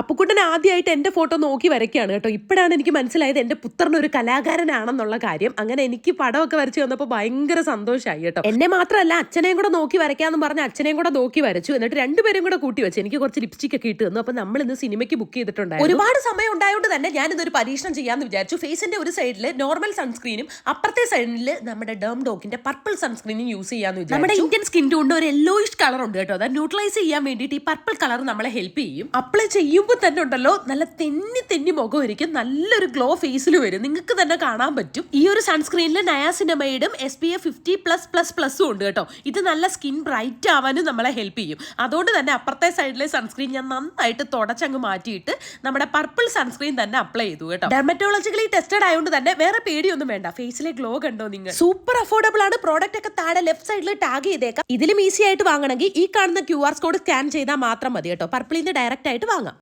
അപ്പുക്കുട്ടൻ ആദ്യമായിട്ട് എന്റെ ഫോട്ടോ നോക്കി വരയ്ക്കുകയാണ് കേട്ടോ. ഇപ്പോഴാണ് എനിക്ക് മനസ്സിലായത് എന്റെ പുത്രൻ ഒരു കലാകാരനാണെന്നുള്ള കാര്യം. അങ്ങനെ എനിക്ക് പടമൊക്കെ വരച്ചു വന്നപ്പോൾ ഭയങ്കര സന്തോഷമായി കേട്ടോ. എന്നെ മാത്രമല്ല അച്ഛനെയും കൂടെ നോക്കി വരയ്ക്കാമെന്ന് പറഞ്ഞ് അച്ഛനെയും കൂടെ നോക്കി വരച്ചു. എന്നിട്ട് രണ്ടുപേരും കൂടെ കൂട്ടി വെച്ചു എനിക്ക് കുറച്ച് ലിപ്സ്റ്റിക് ഒക്കെ ഇട്ട് തന്നു. അപ്പോൾ നമ്മൾ ഇന്ന് സിനിമയ്ക്ക് ബുക്ക് ചെയ്തിട്ടുണ്ടായിരുന്നു. ഒരുപാട് സമയം ഉണ്ടായതുകൊണ്ട് തന്നെ ഞാൻ ഇതൊരു പരീക്ഷണം ചെയ്യാമെന്ന് വിചാരിച്ചു. ഫേസിന്റെ ഒരു സൈഡിൽ നോർമൽ സൺസ്ക്രീനും അപ്പുറത്തെ സൈഡിൽ നമ്മുടെ ഡേം ഡോക്കിന്റെ പർപ്പിൾ സൺസ്ക്രീനും യൂസ് ചെയ്യാമെന്ന് വിചാരിച്ചു. നമ്മുടെ ഇന്ത്യൻ സ്കിൻ ടോണിന്റെ ഒരു യെല്ലോയിഷ് കളർ ഉണ്ട് കേട്ടോ. അത് ന്യൂട്രലൈസ് ചെയ്യാൻ വേണ്ടിയിട്ട് ഈ പർപ്പിൾ കളർ നമ്മളെ ഹെൽപ്പ് ചെയ്യും. അപ്ലൈ ചെയ്യുമ്പോൾ തന്നെ ഉണ്ടല്ലോ നല്ല തെന്നി തെന്നി മുഖമായിരിക്കും നല്ലൊരു ഗ്ലോ ഫേസിൽ വരും. നിങ്ങൾക്ക് തന്നെ കാണാൻ പറ്റും. ഈ ഒരു സൺസ്ക്രീനിൽ നയാസിനമൈഡും S P F fifty plus plus plus ഉണ്ട് കേട്ടോ. ഇത് നല്ല സ്കിൻ ബ്രൈറ്റ് ആവാനും നമ്മളെ ഹെൽപ്പ് ചെയ്യും. അതുകൊണ്ട് തന്നെ അപ്പുറത്തെ സൈഡിലെ സൺസ്ക്രീൻ ഞാൻ നന്നായിട്ട് തുടച്ചങ്ങ് മാറ്റിയിട്ട് നമ്മുടെ പർപ്പിൾ സൺസ്ക്രീൻ തന്നെ അപ്ലൈ ചെയ്തു കേട്ടോ. ഡെർമറ്റോളജിക്കലി ടെസ്റ്റഡ് ആയതുകൊണ്ട് തന്നെ വേറെ പേടിയൊന്നും വേണ്ട. ഫേസിലെ ഗ്ലോ കണ്ടോ നിങ്ങൾ? സൂപ്പർ അഫോർഡബിൾ ആണ്. പ്രോഡക്റ്റ് ഒക്കെ താഴെ ലെഫ്റ്റ് സൈഡിൽ ടാഗ് ചെയ്തേക്കാം. ഇതിലും ഈസി ആയിട്ട് വാങ്ങണമെങ്കിൽ ഈ കാണുന്ന ക്യു ആർ കോഡ് സ്കാൻ ചെയ്താൽ മാത്രം മതി കേട്ടോ. പർപ്പിളിന്ന് ഡയറക്റ്റ് ആയിട്ട് വാങ്ങാം.